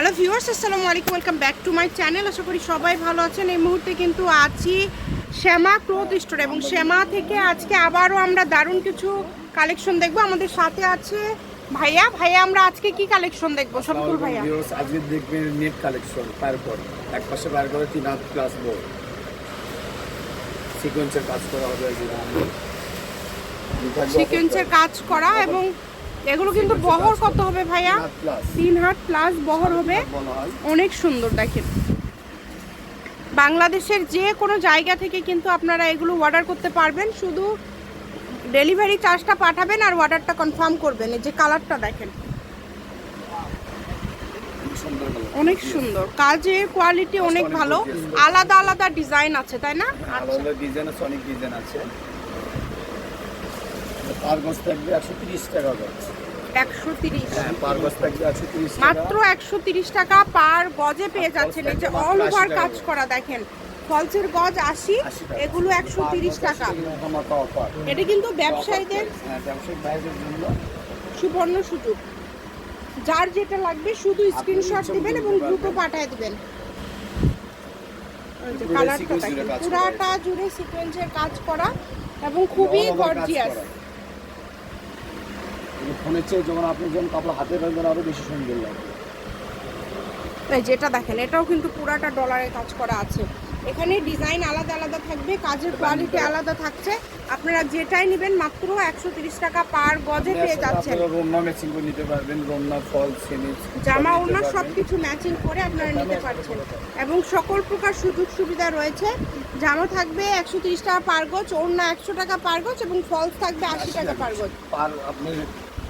Hello viewers আসসালামু আলাইকুম welcome back to my channel. আশা করি সবাই ভালো আছেন। এই মুহূর্তে কিন্তু আছি শ্যামা ক্লোথ স্টোর এবং শ্যামা থেকে আজকে আবারও আমরা দারুণ কিছু কালেকশন দেখব। আমাদের সাথে আছে ভাইয়া। ভাইয়া আমরা আজকে কি কালেকশন দেখব? সবকুল ভাইয়া। ভিউয়ার্স আজকে দেখবেন নেট কালেকশন তারপর এক পাশে বার করে তিন হাত প্লাস বোর্ড সিকোয়েন্সের কাজ করা হবে সিকোয়েন্সের কাজ করা এবং এগুলো কিন্তু বহর কত হবে ভাইয়া? তিন হাত প্লাস বহর হবে। অনেক সুন্দর দেখেন। বাংলাদেশের যে কোনো জায়গা থেকে কিন্তু আপনারা এগুলো অর্ডার করতে পারবেন। শুধু ডেলিভারি চার্জটা পাঠাবেন আর অর্ডারটা কনফার্ম করবেন। এই যে কালারটা দেখেন। অনেক সুন্দর। কাজের কোয়ালিটি অনেক ভালো। আলাদা আলাদা ডিজাইন আছে তাই না? আলাদা ডিজাইন আছে অনেক ডিজাইন আছে। পার গজ থাকবে একশো তিরিশ টাকা গজ। একশো তিরিশ। হ্যাঁ পার গজ থাকবে একশো তিরিশ মাত্র একশো তিরিশ টাকা পার গজে পেয়ে যাচ্ছেন এই যে অল ওভার কাজ করা দেখেন ফলসের গজ আশি এগুলো একশো তিরিশ টাকা। এটা কিন্তু ব্যবসায়ীদের হ্যাঁ সুবর্ণ সুযোগ। যার যেটা লাগবে শুধু স্ক্রিনশট দিবেন এবং দ্রুত পাঠিয়ে দিবেন। কালারটা দেখেন পুরাটা জুড়ে সিকোয়েন্সের কাজ করা এবং খুবই গর্জিয়াস ফোনের চেয়ে যখন আপনি যখন কাপড় হাতে রাখবেন আরও বেশি সুন্দর লাগবে এই যেটা দেখেন এটাও কিন্তু পুরাটা ডলারের কাজ করা আছে। এখানে ডিজাইন আলাদা আলাদা থাকবে কাজের কোয়ালিটি আলাদা থাকছে। আপনারা যেটাই নেবেন মাত্র একশো টাকা পার গজে পেয়ে যাচ্ছেন। রোমনা ম্যাচিং করে নিতে পারবেন রোমনা ফল জামা ওড়না সব কিছু ম্যাচিং করে আপনারা নিতে পারছেন। এবং সকল প্রকার সুযোগ সুবিধা রয়েছে। জামা থাকবে একশো তিরিশ টাকা পার গজ ওড়না একশো টাকা পার গজ এবং ফলস থাকবে আশি টাকা পার গজ। পার আপনি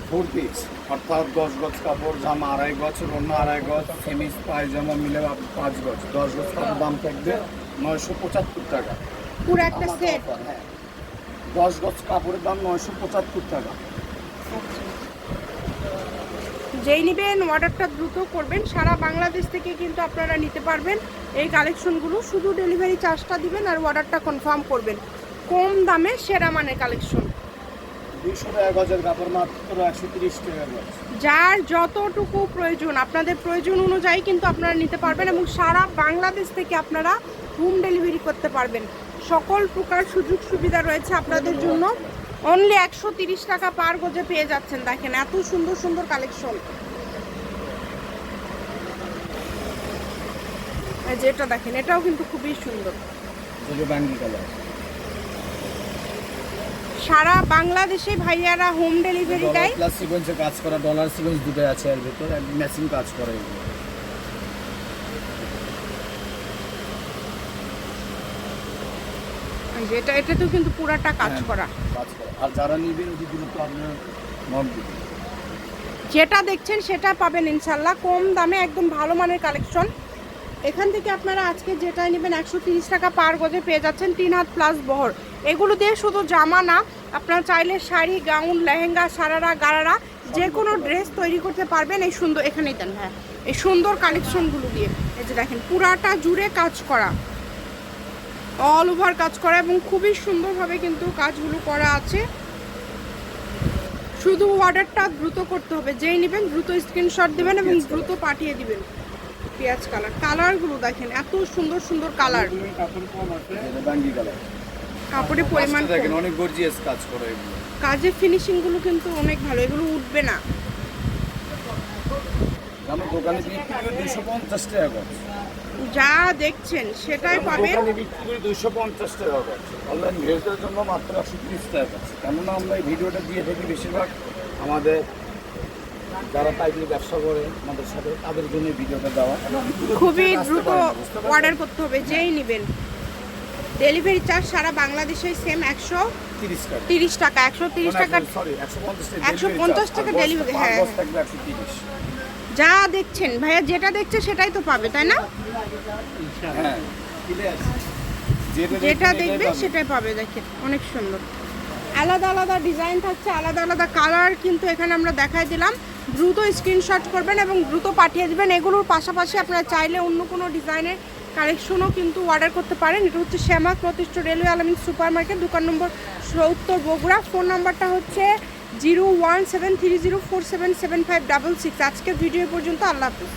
ফোর পিস অর্থাৎ দশ গজ কাপড় জামা আড়াই গজ রোমনা আড়াই গজ সেমিজ পায়জামা মিলে পাঁচ গজ। দশ গজ কাপড় দাম থাকবে নয়শো পঁচাত্তর টাকা। পুরো একটা সেট হ্যাঁ। দশ গজ কাপড়ের দাম নয়শো পঁচাত্তর টাকা। যেই নেবেন অর্ডারটা দ্রুত করবেন। সারা বাংলাদেশ থেকে কিন্তু আপনারা নিতে পারবেন। এই কালেকশনগুলো শুধু ডেলিভারি চার্জটা দিবেন আর অর্ডারটা কনফার্ম করবেন। কম দামে সেরা মানের কালেকশন। দুইশো টাকা গজের কাপড় মাত্র একশো তিরিশ টাকা গজ। যার যতটুকু প্রয়োজন আপনাদের প্রয়োজন অনুযায়ী কিন্তু আপনারা নিতে পারবেন এবং সারা বাংলাদেশ থেকে আপনারা হোম ডেলিভারি করতে পারবেন। সকল প্রকার সুযোগ সুবিধা রয়েছে আপনাদের জন্য। অনলি একশো তিরিশ টাকা পার গজে পেয়ে যাচ্ছেন দেখেন এত সুন্দর সুন্দর কালেকশন যেটা দেখেন এটাও কিন্তু খুবই সুন্দর। কালার সারা বাংলাদেশে ভাইয়ারা হোম ডেলিভারি দেয়। প্লাস সিকোয়েন্সের কাজ করা ডলার সিকোয়েন্স দুটোই আছে এর ভিতর মেশিন কাজ করা এগুলো। এটা তো কিন্তু পুরাটা কাজ হ্যাঁ। করা। কাজ করা। আর যারা নিবেন অতি দ্রুত আপনার নক দিবেন। যেটা দেখছেন সেটা পাবেন ইনশাল্লাহ। কম দামে একদম ভালো মানের কালেকশন এখান থেকে আপনারা আজকে যেটাই নেবেন একশো তিরিশ টাকা পার গজে পেয়ে যাচ্ছেন তিন হাত প্লাস বহর। এগুলো দিয়ে শুধু জামা না আপনারা চাইলে শাড়ি গাউন লেহেঙ্গা সারারা গারারা যে কোনো ড্রেস তৈরি করতে পারবেন এই সুন্দর এখানেই দেন হ্যাঁ এই সুন্দর কালেকশনগুলো দিয়ে। এই যে দেখেন পুরাটা জুড়ে কাজ করা। অল ওভার কাজ করা এবং খুবই সুন্দরভাবে কিন্তু কাজগুলো করা আছে। শুধু অর্ডারটা দ্রুত করতে হবে যেই নেবেন দ্রুত স্ক্রিনশট দিবেন এবং দ্রুত পাঠিয়ে দিবেন। পেঁয়াজ কালার কালারগুলো দেখেন এত সুন্দর সুন্দর কালার কাপড়ের পরিমাণ। দেখেন অনেক গর্জিয়াস কাজ করে এগুলো। কাজের ফিনিশিংগুলো কিন্তু অনেক ভালো এগুলো উঠবে না। আমার দোকানে বিক্রি করি দুশো পঞ্চাশ টাকা যা দেখছেন সেটাই পাবেন। দোকানে বিক্রি করি দুশো পঞ্চাশ টাকা অনলাইন ভেজের জন্য মাত্র একশো তিরিশ টাকা গজ। কেননা আমরা এই ভিডিওটা দিয়ে থাকি বেশিরভাগ আমাদের যারা পাইকারি ব্যবসা করে আমাদের সাথে তাদের জন্য ভিডিওটা দেওয়া। খুবই দ্রুত? অর্ডার করতে হবে যেই নেবেন। ডেলিভারি চার্জ সারা বাংলাদেশে সেম একশো তিরিশ টাকা। একশো তিরিশ টাকা একশো পঞ্চাশ টাকা ডেলিভারি হ্যাঁ, যা দেখছেন ভাইয়া যেটা দেখছে সেটাই তো পাবে তাই না? হ্যাঁ যেটা দেখবে সেটাই পাবে দেখেন অনেক সুন্দর। আলাদা আলাদা ডিজাইন থাকছে আলাদা আলাদা কালার কিন্তু এখানে আমরা দেখাই দিলাম। দ্রুত স্ক্রিনশট করবেন এবং দ্রুত পাঠিয়ে দিবেন। এগুলোর পাশাপাশি আপনারা চাইলে অন্য কোনো ডিজাইনের কালেকশনও কিন্তু অর্ডার করতে পারেন। এটা হচ্ছে শ্যামা প্রতিষ্ঠ রেলওয়ে আলামিন সুপার মার্কেট দোকান নম্বর উত্তর বগুড়া। ফোন নাম্বারটা হচ্ছে zero one seven three zero four seven seven five double six. আজকের ভিডিও পর্যন্ত আল্লাহ হাফিজ।